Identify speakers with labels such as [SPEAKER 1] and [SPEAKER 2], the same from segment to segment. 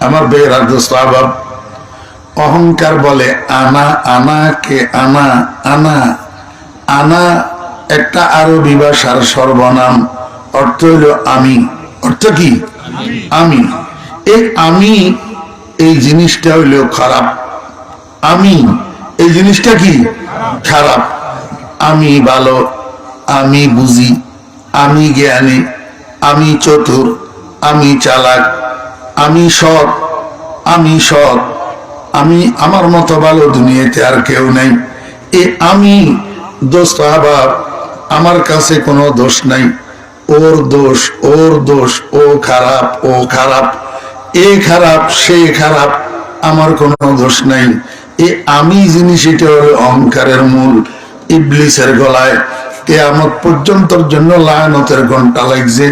[SPEAKER 1] আমার বেহরা দোস্ত অহংকার বলে, আনা আনা কে আনা আনা আনা একটা আরবি ভাষার সর্বনাম। অর্থ হইল আমি। অর্থ কি? আমি। এই আমি, এই জিনিসটা হইল খারাপ। আমি, এই জিনিসটা কি? খারাপ। আমি ভালো, আমি বুঝি, আমি জ্ঞানী, আমি চতুর, আমি চালাক আমি সৎ আমি সৎ, আমি আমার মতো ভালো দুনিয়াতে আর কেউ নেই। এ আমি দোষ আবার, আমার কাছে কোনো দোষ নাই। ওর দোষ ওর দোষ, ও খারাপ ও খারাপ, এ খারাপ, সে খারাপ, আমার কোনো দোষ নাই। এ আমি জিনিস এটা হলো অহংকারের মূল, ইবলিসের গলায়। কেয়ামত পর্যন্তর জন্য লায়নতের ঘণ্টা লাগছে।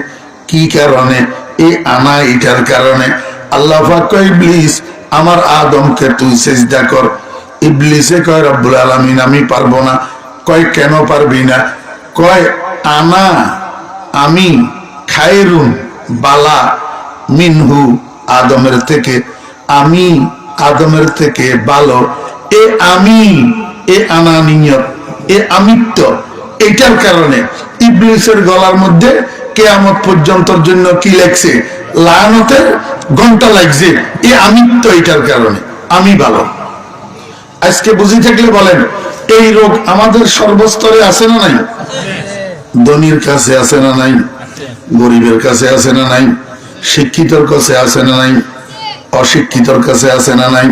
[SPEAKER 1] কি কারণে? এ আনা এটার কারণে আল্লাহ ইবলিস, আমার আদমকে তুই সেজদা কর। ইবলিসে কয়, রব্বুল আলামিন, আমি পারব না। কয়, কেন পারবি না? কয়, আনা, আমি খায়রুন বালা মিনহু আদমের থেকে, আমি আদমের থেকে ভালো। এ আমি, এ আনা আনানিয়ত এ আমিত্ব। এটার কারণে ইবলিসের গলার মধ্যে কেয়ামত পর্যন্তর জন্য কি লাগছে লায়নতের ঘণ্টা লাগছে। এ আমিত্ব এটার কারণে। আমি ভালো। আজকে বুঝি থাকলে বলেন, এই রোগ আমাদের সর্বস্তরে আছে না নাই? ধনির কাছে আছে না নাই? গরিবের কাছে আছে না নাই? শিক্ষিতর কাছে আছে না নাই? অশিক্ষিতর কাছে আছে না নাই?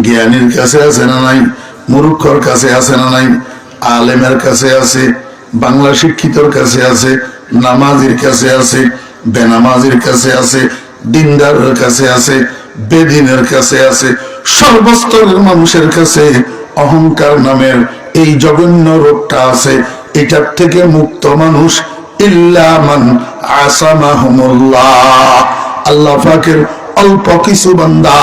[SPEAKER 1] জ্ঞানীর কাছে আছে না নাই? মূর্খর কাছে আছে না নাই? আলেমের কাছে আছে? বাংলা শিক্ষিতর কাছে আছে? নামাজির কাছে আছে, বেনামাজির কাছে আছে, দিনদারের কাছে আছে, বেদিনের কাছে আছে, সর্বস্তরের মানুষের কাছে অহংকার নামের এই জঘন্য রোগটা আছে। এটার থেকে মুক্ত মানুষ ইল্লামান আল্লাহ অল্প কিছু বান্দা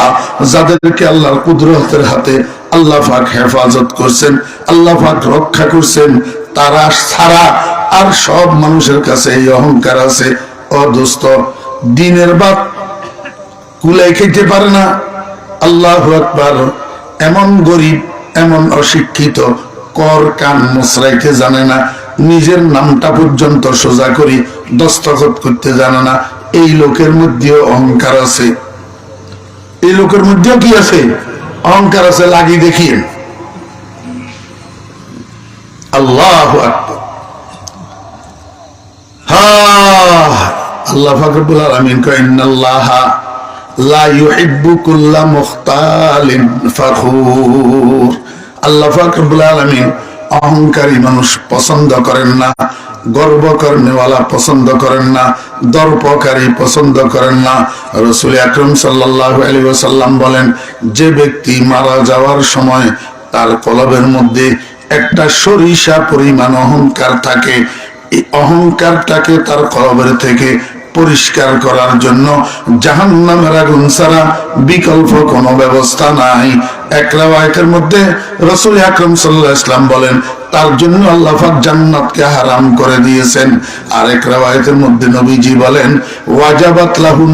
[SPEAKER 1] যাদেরকে আল্লাহর কুদরতের হাতে আল্লাহ হেফাজত করছেন, আল্লাহ রক্ষা করছেন, তারা ছাড়া আর সব মানুষের কাছে এই অহংকার আছে। অদোস্ত দিনের বাপ কুলাই খেতে পারে না। আল্লাহ আকবার, এমন গরিব, এমন অশিক্ষিত, কর কান মুসরাইতে জানে না। নিজের নামটা পর্যন্ত সোজা করি, দস্তখত করতে জানে না। এই লোকের মধ্যেও অহংকার আছে। এই লোকের মধ্যেও কি আছে? অহংকার আছে, লাগি দেখিয়ে। আল্লাহ আকবার হা অহংকারী মানুষ পছন্দ করেন না গর্ব করেনওয়ালা পছন্দ করেন না, দর্পকারী পছন্দ করেন না। রসুল আকরম সাল্লাহ আলী বলেন, যে ব্যক্তি মারা যাওয়ার সময় তার কলবের মধ্যে একটা সরিষা পরিমাণ অহংকার থাকে, এই অহংকারটাকে তার কলবের থেকে পরিষ্কার করার জন্য জাহান নামের আগুন ছাড়া বিকল্প কোনো ব্যবস্থা নাই। এক রাওয়ায়তের মধ্যে রসুল আকরম সাল্লাহ ইসলাম বলেন, তার জন্য আল্লাহ জান্নাতকে হারাম করে দিয়েছেন। আরেক রাওয়ায়তের মধ্যে নবীজি বলেন, ওয়াজাবাত লাহুন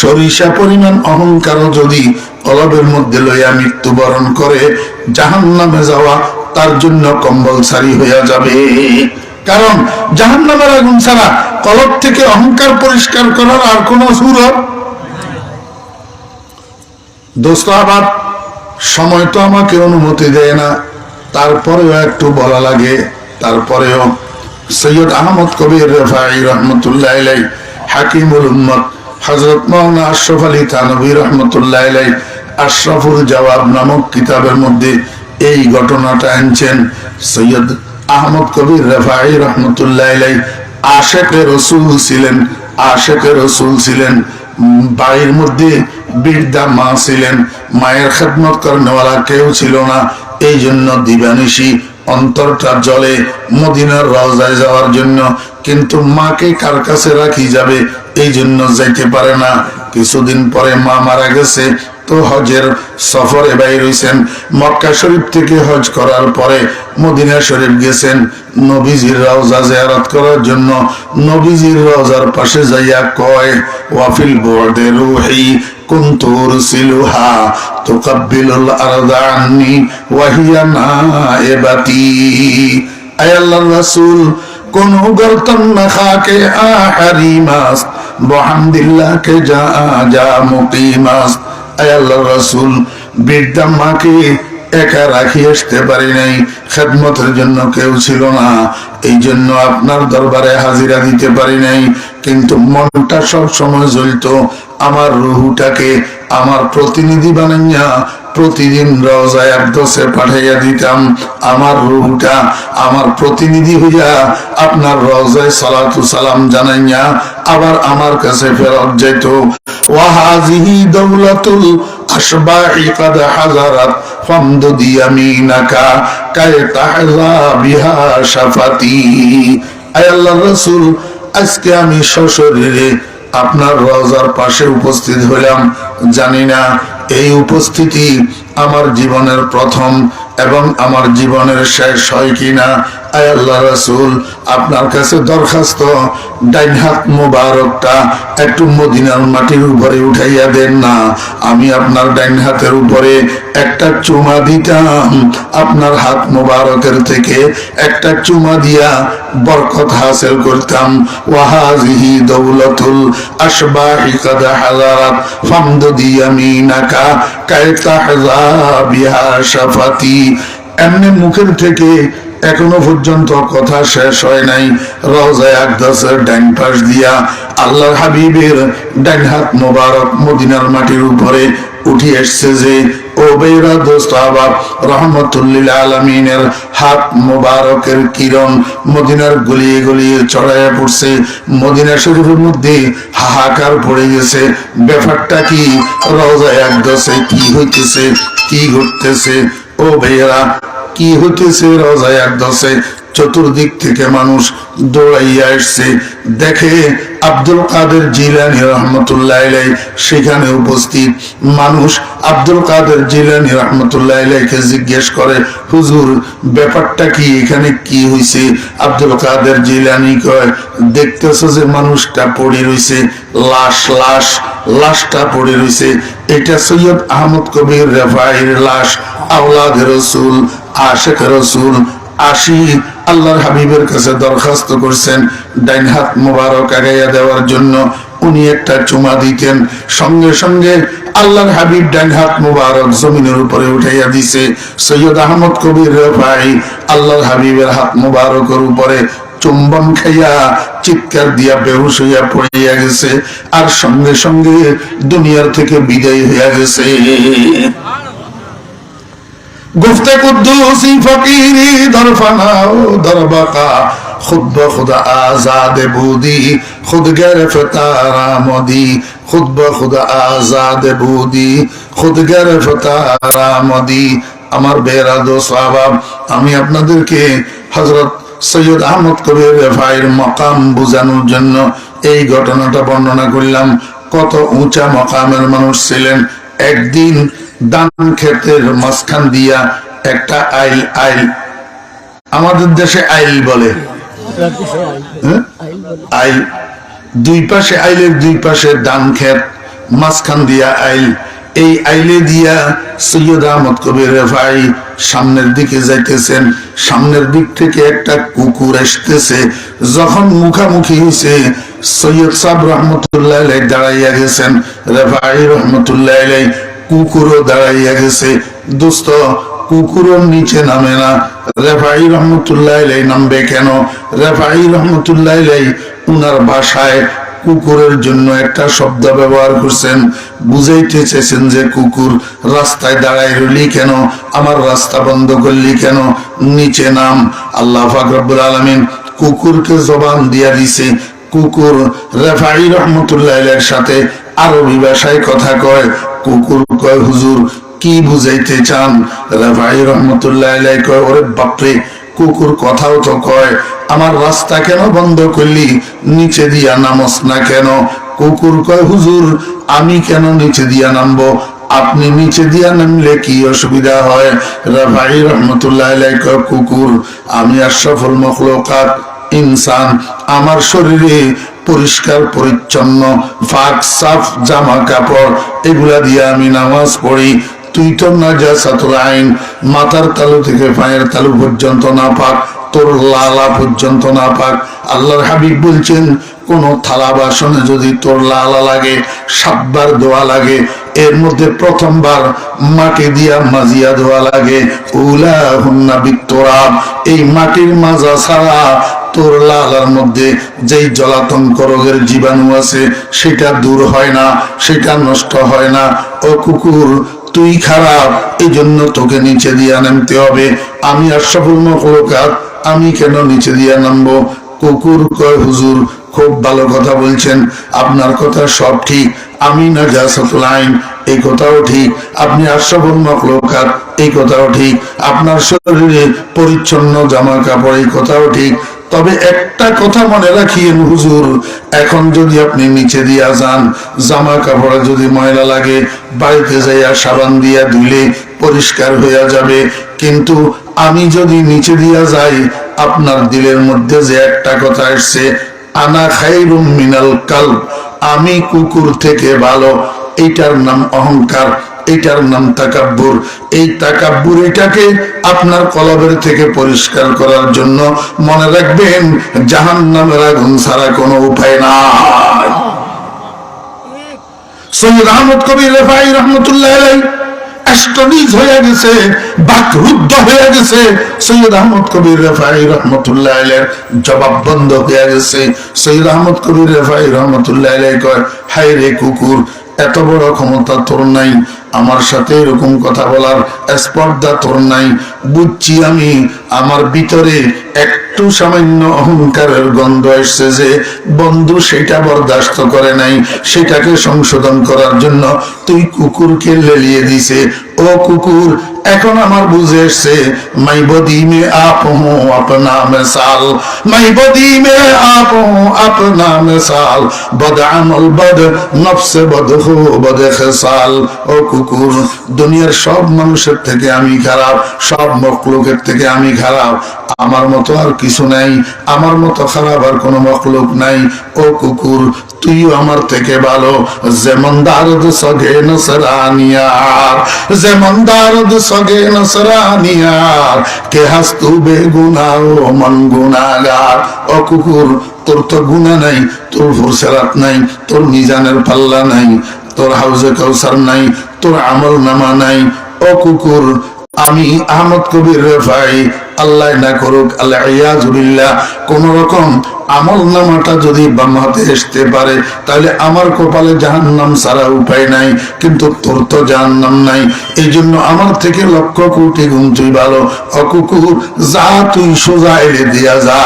[SPEAKER 1] সরিষা পরিমাণ অহংকার যদি কলবের মধ্যে লইয়া মৃত্যুবরণ করে জাহান্নামে যাওয়া, তার জন্য কম্বলসারি হইয়া যাবে। কারণ জাহান্নামের আগুন ছাড়া কলব থেকে অহংকার পরিষ্কার করার আর কোন সুরত দোস্ত আবার সময় তো আমাকে অনুমতি দেয় না। তারপরেও একটু বলা লাগে। তারপরেও সৈয়দ আহমদ কবির রেফাই রহমতুল্লাহ হাকিমুল উম্মত হজরত মৌলানা আশরফ আলী থানবী রহমতুল্লাহ আশরফুল জবাব নামক কিতাবের মধ্যে এই ঘটনাটা আনছেন সৈয়দ আহমদ কবির রেফাই রহমতুল্লাহ আলাই আশেকে রসুল ছিলেন আশেকে রসুল ছিলেন, বাড়ির মধ্যে বৃদ্ধা মা ছিলেন, মায়ের খেদমত করেনওয়ালা কেউ ছিল না। এই জন্য দিবানিশি অন্তরটা জলে মদিনার রওজায় যাওয়ার জন্য, কিন্তু মাকে কার কাছে রাখি যাবে এই জন্য যাইতে পারে না। কিছুদিন পরে মা মারা গেছে তো হজের সফরে বাইর রয়েছেন মক্কা শরীফ থেকে হজ করার পরে মদিনা শরীফ গেছেন নবীজির রওজা জেয়ারত করার জন্য। নবীজির রওজার পাশে যাইয়া কয়, ওয়াফিল বোর্ডে রুহি কুন্তুর সিলুহা তুকাব্বিলুল ওয়াহিয়া কোন গর্তন না খাকে আহারি মাস যা যা মুকিমাস। আয় রাসূল বৃদ্ধা মাকে একা রাখি আসতে পারি নাই, খেদমতের জন্য কেউ ছিল না। এই জন্য আপনার দরবারে হাজিরা দিতে পারি নাই, কিন্তু মনটা সব সময় জ্বলত, আমার রুহুটাকে আমার প্রতিনিধি বানাইয়া প্রতিদিন রওজায় একদশে পাঠাইয়া দিতাম, আমার রুহুটা, আমার প্রতিনিধি হইয়া আপনার রওজায় সালাতু সালাম জানাইয়া আবার আমার কাছে ফেরত যেত ওয়াহাজিহি দৌলাতুল কাদ হাজারাত কায় তাহজা বিহা আজকে আমি আপনার রওজার পাশে উপস্থিত হলাম জানি না এই উপস্থিতি আমার জীবনের প্রথম এবং আমার জীবনের শেষ হয় কিনা আল্লাহ রসুল, আপনার কাছে দরখাস্ত। ডাইন হাত মোবারকটা একটু মদিনার মাটির উপরে উঠাইয়া দেন না। আমি আপনার ডাইন হাতের উপরে একটা চুমা দিতাম। আপনার হাত মোবারকের থেকে একটা চুমা দিয়া বরকত হাসিল করতাম। ওয়াহাজিহি দৌলতুল আশবাহি কাদ হাজারাত ইয়ামিনাকা কায়তাহজা বিহা শাফাতি। এমনি মুখের থেকে এখনও পর্যন্ত কথা শেষ হয় নাই। রওজায় আকদাসের ডাইন পাশ দিয়া আল্লাহর হাবিবের ডাইন হাত মোবারক মদিনার মাটির উপরে উঠে এসছে যে দোস্ত আবার রহমতুল্লিল আলমিনের হাত মোবারকের কিরণ মদিনার গলিয়ে গলিয়ে চড়াইয়া পড়ছে। মদিনা শরীফের মধ্যে হাহাকার পড়ে গেছে। ব্যাপারটা কি? রওজায় একদশে কি হইতেছে? কি ঘটতেছে? ও ভাইয়েরা কি হইতেছে? রওজায় একদশে চতুর্দিক থেকে মানুষ দৌড়াইয়া আসছে। দেখে আব্দুল কাদের জিলানি রহমতুল্লাহ সেখানে উপস্থিত মানুষ আব্দুল কাদের জিলানি রহমতুল্লাহকে জিজ্ঞেস করে, হুজুর, ব্যাপারটা কি? এখানে কি হয়েছে আব্দুল কাদের জিলানি কয়, দেখতেছ যে মানুষটা পড়ে রয়েছে লাশ লাশ, লাশটা পড়ে রয়েছে এটা সৈয়দ আহমদ কবির রেফাইর লাশ, আওলাদ রসুল আশেখ রসুল আসি আল্লাহর হাবিবের কাছে দরখাস্ত করছেন ডাইন হাত মোবারক আগাইয়া দেওয়ার জন্য। উনি একটা চুমা দিতেন। সঙ্গে সঙ্গে আল্লাহর হাবিব ডাইন হাত মোবারক জমিনের উপরে উঠাইয়া দিছে। সৈয়দ আহমদ কবির ভাই আল্লাহর হাবিবের হাত মোবারকের উপরে চুম্বন খাইয়া চিৎকার দিয়া বেহুশ হইয়া পড়িয়া গেছে। আর সঙ্গে সঙ্গে দুনিয়ার থেকে বিদায় হইয়া গেছে। গুফতে কুদ্দুসি ফকিরি দরফানাও দরবাকা খুদ্ খুদা আজাদে বুদি, খুদ গেরফতারা মদি। খুদ্ খুদা আজাদে বুদি, খুদ গেরফতারা মদি। আমার বেরাদো সাহাব আমি আপনাদেরকে হযরত সৈয়দ আহমদ কবির রেফাইয়ের মকাম বোঝানোর জন্য এই ঘটনাটা বর্ণনা করলাম। কত উঁচা মকামের মানুষ ছিলেন। একদিন দান মাঝখান দিয়া একটা আইল আইল। আমাদের দেশে আইল বলে। হ্যাঁ? আইল। দুই পাশে আইলের দুই পাশে ধান ক্ষেত, মাঝখান দিয়া আইল। এই আইলে দিয়া সৈয়দ আহমদ কবির ভাই সামনের দিকে যাইতেছেন, সামনের দিক থেকে একটা কুকুর আসতেছে। যখন মুখামুখি হয়েছে সৈয়দ সাহ রহমতুল্লাহ দাঁড়াইয়া গেছেন। রেফাই রহমতুল্লাহ কুকুরও দাঁড়াইয়া গেছে। দোস্ত কুকুরের নিচে নামে না। রেফাই রহমতুল্লাহ নামবে কেন? রেফাই রহমতুল্লাহ উনার বাসায় কুকুরের জন্য একটা শব্দ ব্যবহার করছেন। বুঝাইতে চেয়েছেন যে, কুকুর, রাস্তায় দাঁড়াই রইলি কেন? আমার রাস্তা বন্ধ করলি কেন? নিচে নাম। আল্লাহ ফাকরুল আলমিন কুকুরকে জবান দিয়া দিছে। কুকুর রেফাই রহমতুল্লাহ সাথে আরবি ভাষায় কথা কয়। কুকুর কয়, হুজুর, কি বুঝাইতে চান? ভাই রহমতুল্লাহ কয়, ওরে বাপরে, কুকুর কথাও তো কয়, আমার রাস্তা কেন বন্ধ করলি? নিচে দিয়া নামস না কেন? কুকুর কয়, হুজুর, আমি কেন নিচে দিয়া নামবো? আপনি নিচে দিয়া নামলে কি অসুবিধা হয়? ভাই রহমতুল্লাহ কয়, কুকুর, আমি আর সফল মখলকাত ইনসান, আমার শরীরে পরিষ্কার, পরিচ্ছন্ন, ফাঁক, সাফ জামা কাপড়, এগুলা দিয়ে আমি নামাজ পড়ি। তুই তো না যা সাতুল আইন, মাথার তালু থেকে পায়ের তালু পর্যন্ত না পাক, তোর লালা পর্যন্ত না পাক। আল্লাহর হাবিব বলছেন, কোন থালা বাসনে যদি তোর লালা লাগে, সাতবার দোয়া লাগে, এর মধ্যে প্রথমবার মাটি দিয়া মাজিয়া দোয়া লাগে। উলা হুন্না বিত্তরাব, এই মাটির মাজা ছাড়া তোর লালার মধ্যে যেই জলাতঙ্ক রোগের জীবাণু আছে, সেটা দূর হয় না, সেটা নষ্ট হয় না। ও কুকুর, তুই খারাপ এই জন্য তোকে নিচে দিয়ে নামতে হবে। আমি মখলুকাত, আমি কেন নিচে দিয়ে কুকুর কয়, হুজুর, খুব ভালো কথা বলছেন। আপনার কথা সব ঠিক। আমি না এই কথাও ঠিক। আপনি আশরাফুল মখলুকাত এই কথাও ঠিক। আপনার শরীরে পরিচ্ছন্ন জামা কাপড় এই কথাও ঠিক। তবে একটা কথা মনে রাখিয়েন, হুজুর, এখন যদি আপনি নিচে দিয়া যান, জামা কাপড়ে যদি ময়লা লাগে, বাড়িতে যাইয়া সাবান দিয়া ধুলে পরিষ্কার হইয়া যাবে। কিন্তু আমি যদি নিচে দিয়া যাই, আপনার দিলের মধ্যে যে একটা কথা এসছে আনা খাইরুম মিনাল কাল আমি কুকুর থেকে ভালো, এইটার নাম অহংকার। এটার নাম তাকাব্বুর। এই তাকাব্বুর এটাকে আপনার কলবের থেকে পরিষ্কার করার জন্য মনে রাখবেন জাহান নামের আগুন ছাড়া কোনো উপায় নাই। সৈয়দ আহমদ কবির রেফাই রহমতুল্লাহ অ্যাস্টনিজ হয়ে গেছে, বাকরুদ্ধ হয়ে গেছে। সৈয়দ আহমদ কবির রেফাই রহমতুল্লাহ আলের জবাব বন্ধ হয়ে গেছে। সৈয়দ আহমদ কবির রেফাই রহমতুল্লাহ আলাই কয় হাই রে কুকুর, এত বড় ক্ষমতা তোর নাই। আমার সাথে এরকম কথা বলার স্পর্ধা তোর নাই। বুঝছি আমি, আমার ভিতরে একটু সামান্য অহংকারের গন্ধ এসছে যে বন্ধু সেটা বরদাস্ত করে নাই, সেটাকে সংশোধন করার জন্য তুই কুকুরকে লেলিয়ে দিছে ও কুকুর এখন আমার বুঝে এসছে, মাই বদি মে আপ আপনা মিসাল মাই বদি মে আপ আপনা মিসাল বদ আমল বদ, নফসে বদ হো বদ খেসাল। ও কুকুর, দুনিয়ার সব মানুষের থেকে আমি খারাপ, সব মকলুকের থেকে আমি খারাপ। আমার মতো আর কিছু নাই, আমার মতো খারাপ আর কোনো মকলুক নাই। ও কুকুর, তুইও আমার থেকে ভালো। যেমন দারদ সগে নসরানিয়ার, যেমন দারদ সগে নসরানিয়ার কে হাস্তু বেগুনা ও মন গুনাগার ও কুকুর, তোর তো গুণা নাই, তোর ফুরসেরাত নাই, তোর মিজানের পাল্লা নাই, তোর হাউজে কাউসার নাই, তোর আমল নামা নাই। ও কুকুর আমি আহমদ কবির রেফাই আল্লাহ না করুক, আল্লাহ, ইয়াজুবিল্লাহ কোন রকম আমল নামাটা যদি বাম হাতে আসতে পারে, তাহলে আমার কপালে জাহান্নাম সারা উপায় নাই, কিন্তু তোর তো জাহান্নাম নাই। এই জন্য আমার থেকে লক্ষ কোটি গুণ তুই ভালো, অকুকুর, যা তুই সোজা এড়ে দিয়া যা।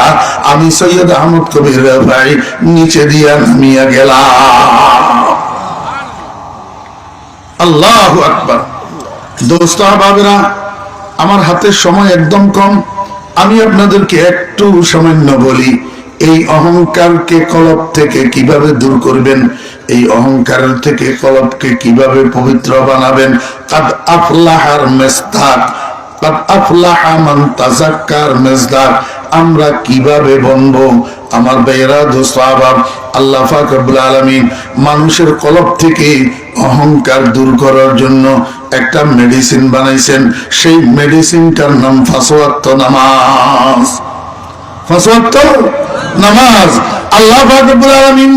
[SPEAKER 1] আমি সৈয়দ আহমদ কবির রেফাই নিচে দিয়া নামিয়া গেলাম। আল্লাহ আকবার। দোস্ত বাবেরা আমার হাতের সময় একদম কম। আমি আপনাদেরকে একটু সামান্য বলি, এই অহংকারকে কলব থেকে কীভাবে দূর করবেন? এই অহংকারের থেকে কলবকে কীভাবে পবিত্র বানাবেন? আমরা কীভাবে বনবো? আমার বেয়েরা দোস্ত আল্লাহ ফাকবুল আলমিন মানুষের কলপ থেকে অহংকার দূর করার জন্য একটা মেডিসিন বানাইছেন সেই মেডিসিনটার নাম ফাঁসোয়াত্ত নামাজ। ফাঁসোয়াত্ত নামাজ। আল্লাহ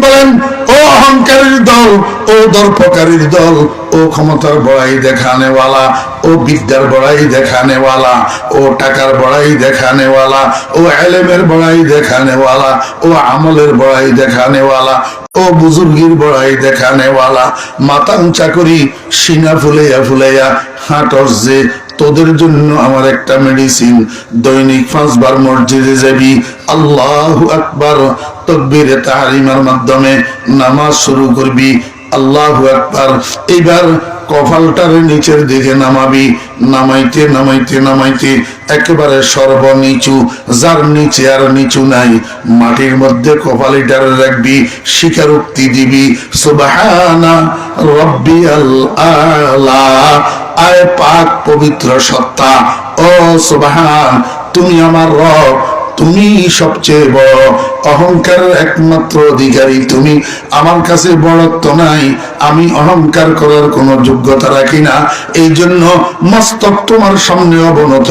[SPEAKER 1] বলেন ও অহংকারীর দল, ও দর্পকারীর দল, ও ক্ষমতার বড়াই দেখানেওয়ালা, ও বিদ্যার বড়াই দেখানেওয়ালা, ও টাকার বড়াই দেখানেওয়ালা, ও এলেমের বড়াই দেখানেওয়ালা, ও আমলের বড়াই দেখানেওয়ালা, ও বুজুর্গির বড়াই দেখানেওয়ালা মাথা উঁচা করি সিনা ফুলাইয়া ফুলাইয়া হাঁটস যে তোদের জন্য আমার একটা মেডিসিন দৈনিক পাঁচবার মসজিদে যাবি। আল্লাহ আকবার, তকবিরে তাহারিমার মাধ্যমে নামাজ শুরু করবি। আল্লাহ আকবার এইবার কপালটার নিচের দিকে নামাবি। নামাইতে নামাইতে নামাইতে একেবারে সর্বনিচু, যার নিচে আর নিচু নাই, মাটির মধ্যে কপালিটার রাখবি, স্বীকারোক্তি দিবি। সুবাহানা রব্বি আল্লাহ আয় পাক পবিত্র সত্তা। ও সুবাহান, তুমি আমার রব, তুমি সবচেয়ে বড়। অহংকারের একমাত্র অধিকারী তুমি। আমার কাছে বড়ত্ব নাই, আমি অহংকার করার কোনো যোগ্যতা রাখি না। এই জন্য মস্তক তোমার সামনে অবনত।